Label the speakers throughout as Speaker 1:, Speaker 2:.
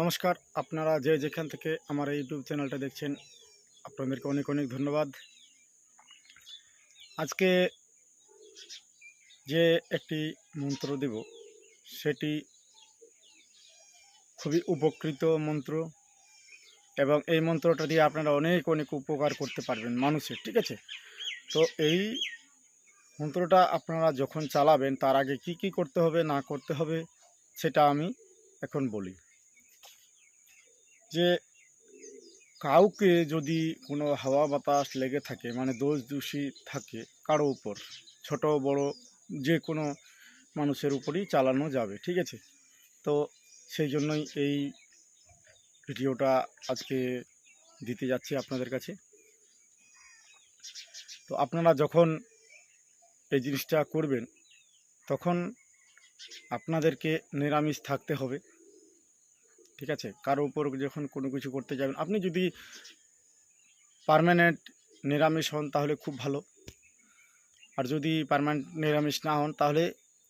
Speaker 1: নমস্কার, আপনারা যে যেখান থেকে আমার ইউটিউব চ্যানেলটা দেখছেন, আপনাদেরকে অনেক অনেক ধন্যবাদ। আজকে যে একটি মন্ত্র দেব, সেটি খুবই উপকৃত মন্ত্র এবং এই মন্ত্রটা দিয়ে আপনারা অনেক অনেক উপকার করতে পারবেন মানুষের, ঠিক আছে? তো এই মন্ত্রটা আপনারা যখন চালাবেন, তার আগে কি কি করতে হবে, না করতে হবে, সেটা আমি এখন বলি। যে কাউকে যদি কোনো হাওয়া বাতাস লেগে থাকে মানে দোষ দোষী থাকে কারও উপর, ছোট, বড় যে কোনো মানুষের উপরই চালানো যাবে, ঠিক আছে? তো সেই জন্যই এই ভিডিওটা আজকে দিতে যাচ্ছি আপনাদের কাছে। তো আপনারা যখন এই জিনিসটা করবেন, তখন আপনাদেরকে নিরামিষ থাকতে হবে। ঠিক আছে? কারও উপর যখন কোনো কিছু করতে যাবেন, আপনি যদি পারমানেন্ট নিরামিষ হন তাহলে খুব ভালো। আর যদি পারমানেন্ট নিরামিষ না হন তাহলে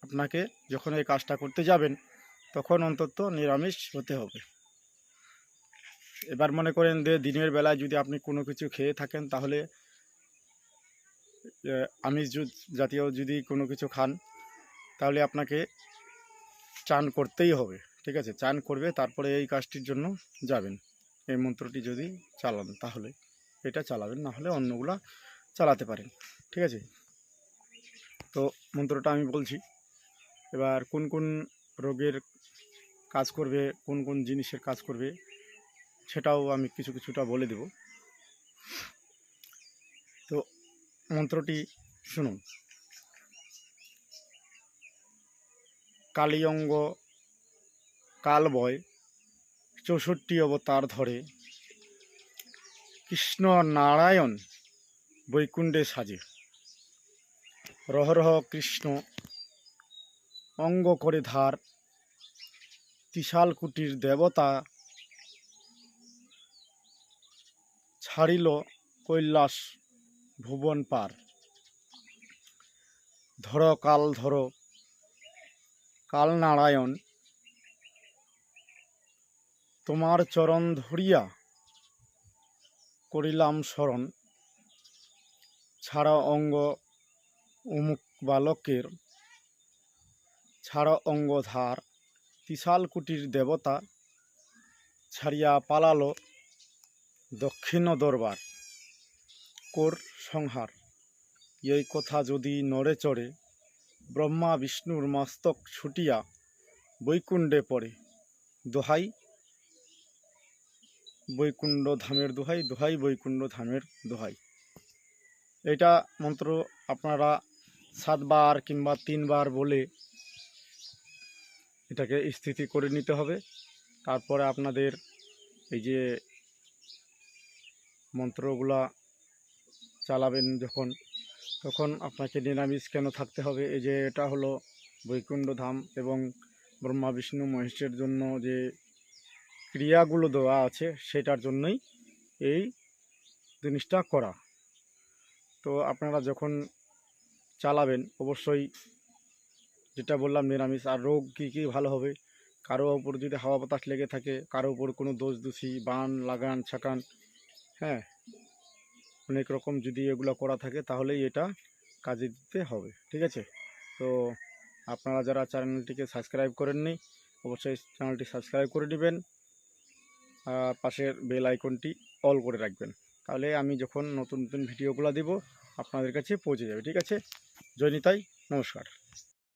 Speaker 1: আপনাকে যখন এই কাজটা করতে যাবেন, তখন অন্তত নিরামিষ হতে হবে। এবার মনে করেন যে দিনের বেলায় যদি আপনি কোনো কিছু খেয়ে থাকেন, তাহলে আমিষ জাতীয় যদি কোনো কিছু খান, তাহলে আপনাকে চান করতেই হবে। ঠিক আছে, চান করবে, তারপরে এই কাজটির জন্য যাবেন। এই মন্ত্রটি যদি চালান তাহলে, এটা চালাবেন, না হলে অন্যগুলা চালাতে পারেন। ঠিক আছে? তো মন্ত্রটা আমি বলছি, এবার কোন কোন রোগের কাজ করবে, কোন কোন জিনিসের কাজ করবে, সেটাও আমি কিছু কিছুটা বলে দেব। তো মন্ত্রটি শুনুন। কালিয়ঙ্গ কালবয় চৌষট্টি অবতার ধরে কৃষ্ণ নারায়ণ বৈকুণ্ঠে সাজে। রহ রহ কৃষ্ণ অঙ্গ করে ধার ত্রিশাল কুটির দেবতা ছাড়িল কৈলাস ভুবন পার। ধর কাল ধর, কাল নারায়ণ তোমার চরণ ধরিয়া করিলাম স্মরণ ছাড়া অঙ্গ উমুক বালকের, ছাড়া অঙ্গ ধার ত্রিশাল কুটির দেবতা ছাড়িয়া পালালো দক্ষিণ দরবার। কোর সংহার, এই কথা যদি নড়ে চড়ে, ব্রহ্মা, বিষ্ণুর মস্তক ছুটিয়া বৈকুণ্ঠে পড়ে। দোহাই বৈকুণ্ঠ ধামের দোহাই দোহাই বৈকুণ্ঠ ধামের দোহাই। এটা মন্ত্র আপনারা সাতবার কিংবা তিনবার বলে এটাকে স্থিতি করে নিতে হবে। তারপরে আপনাদের এই যে মন্ত্রগুলা চালাবেন যখন, তখন আপনাকে নিরামিষ কেন থাকতে হবে? এই যে এটা হলো বৈকুণ্ঠ ধাম এবং ব্রহ্মা, বিষ্ণু, মহেশের জন্য যে ক্রিয়াগুলো দেওয়া আছে সেটার জন্যই এই জিনিসটা করা। তো আপনারা যখন চালাবেন, অবশ্যই যেটা বললাম, নিরামিষ আর রোগ কী কী ভালো হবে, কারও ওপর যদি হাওয়া বাতাস লেগে থাকে, কারও ওপর কোনো দোষ দোষী, বান, লাগান, ছাকান হ্যাঁ অনেক রকম যদি এগুলো করা থাকে, তাহলেই এটা কাজে দিতে হবে, ঠিক আছে? তো আপনারা যারা চ্যানেলটিকে সাবস্ক্রাইব করেননি, অবশ্যই চ্যানেলটি সাবস্ক্রাইব করে নেবেন পাশের বেল আইকনটি অল করে রাখবেন। তাহলে আমি যখন নতুন নতুন ভিডিওগুলো দেব, আপনাদের কাছে পৌঁছে যাবে, ঠিক আছে? জয়নিতাই নমস্কার।